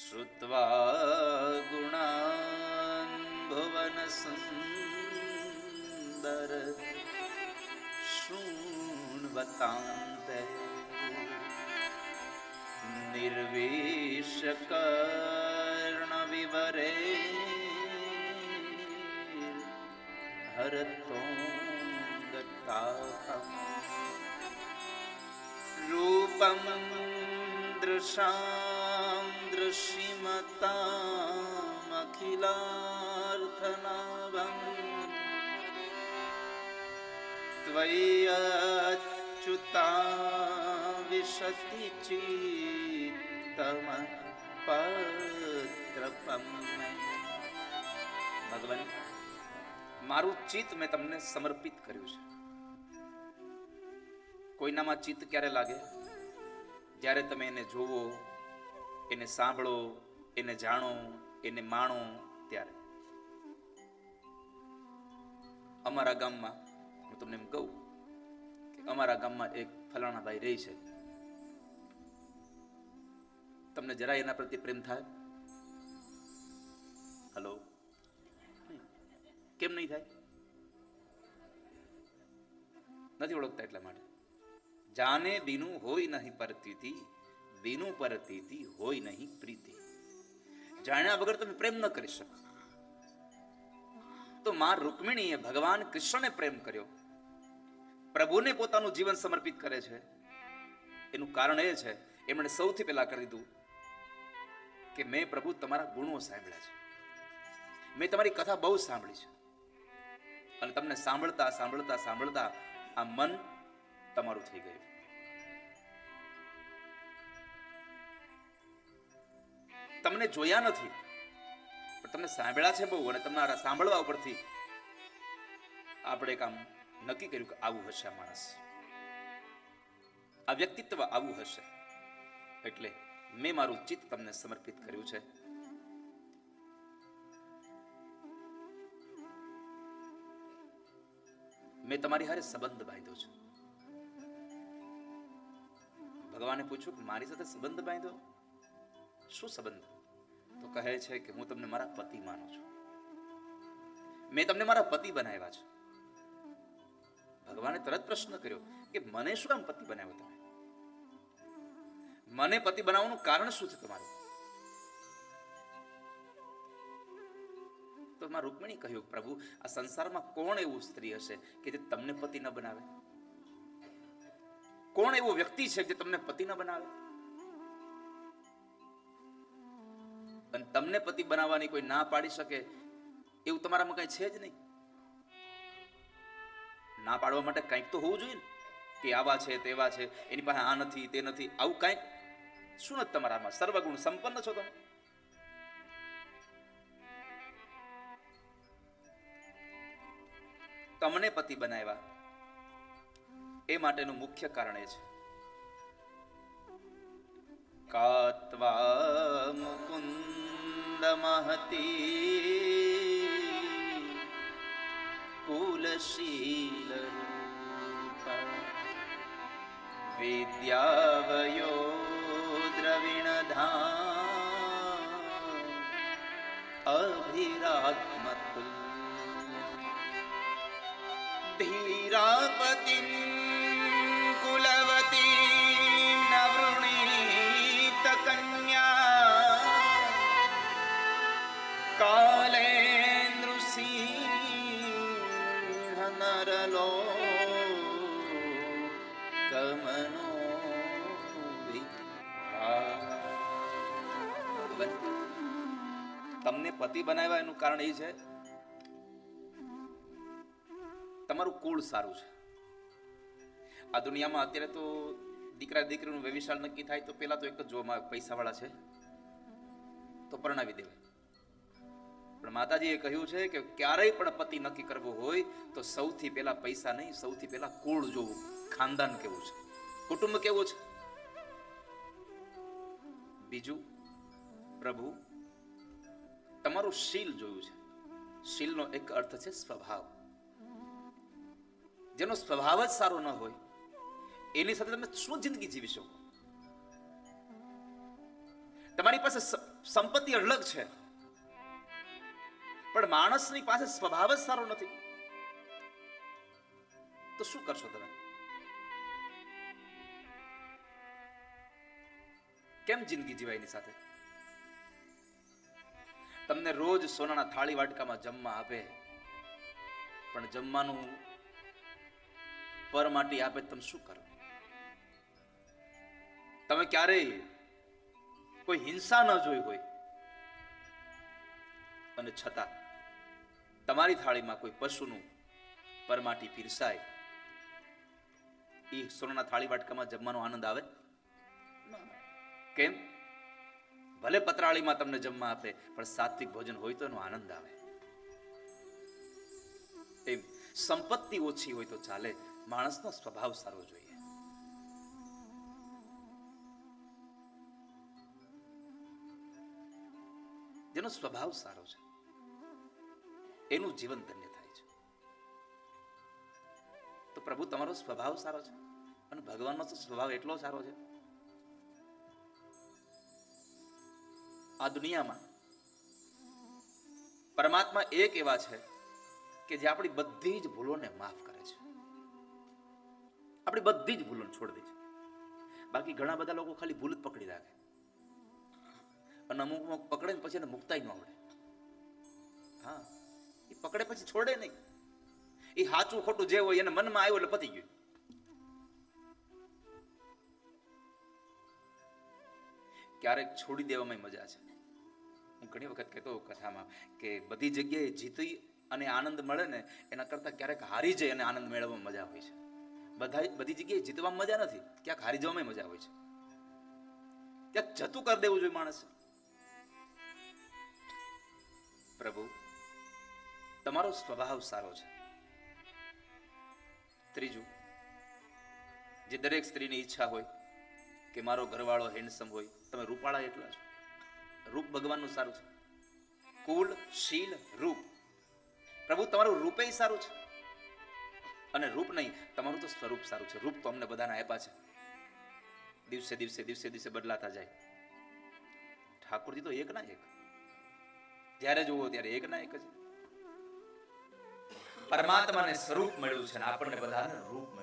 श्रुत्वा गुणान् भुवनसुन्दर शृण्वतान्ते निर्वेशकर्णविवरे हरतोङ्गताहम् रूपं दृशां दृश्यमतामखिलार्थनाभम् त्वय्यच्युता विशति चित्तम પત્રપમ ભગવાન મારું ચિત્ત મેં તમને સમર્પિત કર્યું છે કોઈનામાં ચિત્ત ક્યારે લાગે જ્યારે તમે એને જોવો એને સાંભળો, એને જાણો, એને માણો ત્યારે. અમારા ગામમાં, હું તમને એમ કહું કે અમારા ગામમાં એક ફલાણા ભાઈ રહે છે. તમને જરા એના પ્રત્યે પ્રેમ થાય? હલો કેમ નહીં થાય? નથી ઓળખતા એટલા માટે. જાને બીનું હોય નહીં પરતીથી. બીનું પરતીથી હોય નહીં પ્રીતિ. જાણ્યા વગર તમે પ્રેમ ન કરી શકો. તો માં રૂકમિણીએ ભગવાન કૃષ્ણને પ્રેમ કર્યો. પ્રભુને પોતાનું જીવન સમર્પિત કરે છે. એનું કારણ એ છે, એમણે સૌથી પહેલા કરી દીધું કે મેં પ્રભુ તમારા ગુણો સાંભળ્યા છે. મેં તમારી કથા બહુ સાંભળી છે. અને તમને સાંભળતા સાંભળતા સાંભળતા આ મન તમારું થઈ ગયું. તમને જોયા નથી. પણ તમને સાંભળ્યા છે બહુ અને તમારા સાંભળવા ઉપરથી આપણે કામ નક્કી કર્યું કે આવું હશે આ માણસ. આ વ્યક્તિત્વ આવું હશે. એટલે મેં મારું ચિત્ત તમને સમર્પિત કર્યું છે. મેં તમારી હારે સંબંધ બાંધ્યો છે. ભગવાને પૂછ્યું કે મારી સાથે સંબંધ બાંધ્યો? શું સંબંધ? તો કહે છે કે હું તમને મારા પતિ માનું છું. મેં તમને મારા પતિ બનાવ્યા છે. ભગવાને તરત પ્રશ્ન કર્યો કે મને શું કામ પતિ બનાવ્યો તમે? મને પતિ બનાવવાનું કારણ શું છે તમારું? તો માં રૂકમણી કહ્યું, પ્રભુ, આ સંસારમાં કોણ એવું સ્ત્રી હશે કે જે તમને પતિ ન બનાવે? કોણ એવો વ્યક્તિ છે જે તમને પતિ ન બનાવે? અને તમને પતિ બનાવવાની કોઈ ના પાડી શકે, એવું તમારામાં કઈ છે જ નહીં. ના પાડવા માટે કંઈક તો હોવું જોઈએ ને, કે આવા છે, તેવા છે, એની પાસે આ નથી, તે નથી, આવું કંઈક શું નથી તમારામાં? સર્વગુણ સંપન્ન છો તમે. તમને પતિ બનાવ્યા. એ માટેનું મુખ્ય કારણ એ છે. કાત્વા મુકુંદ મહતી કુલશીલ વિદ્યાવયો દ્રવિણ અભિરાત્મતુલ ધીરાપતિં નરલો કમનો તમને પતિ બનાવ્યા એનું કારણ એ છે તમારું કુળ સારું છે આ દુનિયામાં અત્યારે તો દીકરા દીકરીનું વ્યવિશાળ નક્કી થાય તો પેલા તો એક જ જોવામાં પૈસાવાળા છે તો પરણાવી દેવાય માતાજીએ કહ્યું છે કે ક્યારેય પણ પતિ નક્કી કરવો હોય તો સૌથી પહેલા પૈસા નહીં, સૌથી પહેલા કુળ જોવું. ખાનદાન કેવું છે? કુટુંબ કેવું છે? બીજું, પ્રભુ, તમારું શીલ જોયું છે. શીલનો એક અર્થ છે સ્વભાવ. જેનો સ્વભાવ જ સારો ન હોય, એની સાથે તમે શું જિંદગી જીવી શકો? તમારી પાસે સંપત્તિ અલગ છે. પણ માણસની પાસે સ્વભાવ જ સારો નથી. તો શું કરશો તમે? કેમ જિંદગી જીવાય એની સાથે? તમને રોજ સોનાના થાળી વાટકામાં જમવા આપે. પણ જમવાનું પર માટી આપે તમે શું કરો? તમે ક્યારેય કોઈ હિંસા ન જોઈ હોય. અને છતાં તમારી થાળીમાં કોઈ પશુનું પરમાટી પીરસાય, એ સોનાના થાળી વાટકામાં જમવાનો આનંદ આવે? કેમ? ભલે પતરાળીમાં તમને જમવા આપે, પણ સાત્વિક ભોજન હોય તો એનો આનંદ આવે. એમ, સંપત્તિ ઓછી હોય તો ચાલે, માણસનો સ્વભાવ સારો જોઈએ. જેનો સ્વભાવ સારો છે. એનું જીવન ધન્ય થાય છે. તો પ્રભુ, તમારો સ્વભાવ સારો છે? અને ભગવાનનો સ્વભાવ એટલો સારો છે. આ દુનિયામાં પરમાત્મા એક એવા છે કે જે આપણી બધી જ ભૂલોને માફ કરે છે. આપણી બધી જ ભૂલોને છોડી દે છે. બાકી ઘણા બધા લોકો ખાલી ભૂલ જ પકડી રાખે. અને અમુક અમુક પકડે પછી એને મુકતાય ન આવડે. હા, એ પકડે પછી છોડે નહીં. એ સાચું ખોટું જે હોય એને મનમાં આવ્યું એટલે પતી ગયું. ક્યારેક છોડી દેવામાં મજા છે. હું ઘણી વખત કહેતો કથામાં કે બધી જગ્યાએ જીતી અને આનંદ મળે ને એના કરતાં ક્યારેક હારી જાય અને આનંદ મેળવવામાં મજા હોય છે. બધા બધી જગ્યાએ જીતવામાં મજા નથી, ક્યાંક હારી જવામાં મજા હોય છે. ક્યાંક જતું કરી દેવું જોઈએ માણસે પ્રભુ, તમારો સ્વભાવ સારો છે. ત્રીજું, જે દરેક સ્ત્રીની ઈચ્છા હોય કે મારો ઘરવાળો હેન્ડસમ હોય, તમે રૂપાળા એટલા છો. રૂપ ભગવાનનું સારું છે. કુલ શીલ, રૂપ. પ્રભુ, તમારું રૂપે સારું છે. અને રૂપ નહીં, તમારું તો સ્વરૂપ સારું છે. રૂપ તો અમને બધાને આપ્યા છે. દિવસે દિવસે દિવસે દિવસે બદલાતા જાય. ઠાકોરજી તો એક ના એક. જ્યારે જુઓ ત્યારે એક ના એક જ. પરમાત્માને સ્વરૂપ મળ્યું છે અને આપણને બધાને રૂપ મળ્યું